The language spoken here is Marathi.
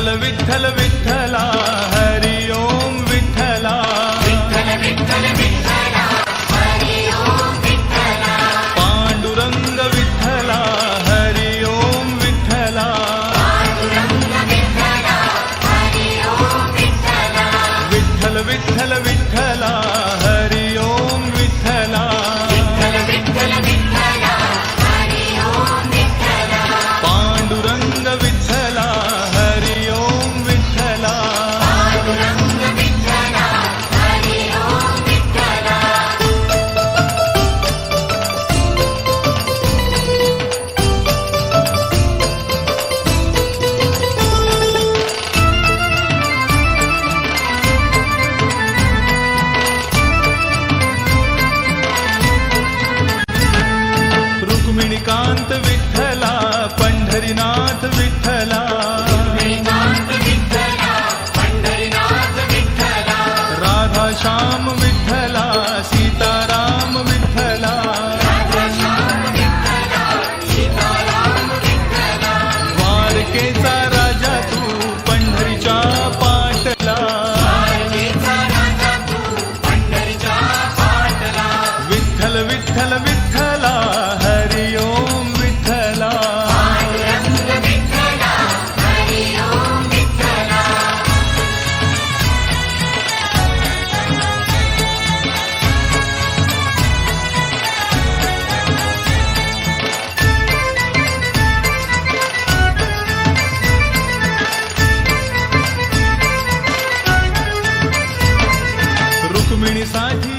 विठ्ठल विठ्ठल विठ्ठला हरि ओम विठ्ठला. पांडुरंग विठ्ठला हरि ओम विठ्ठला. विठ्ठल विठ्ठल निकांत विठ्ठला पंढरीनाथ विठ्ठला. राधा श्याम विठ्ठला सीताराम विठ्ठला. वारकेचा राजा तू पंढरीच्या पाटला. विठ्ठल विठ्ठल विठ्ठला. साझी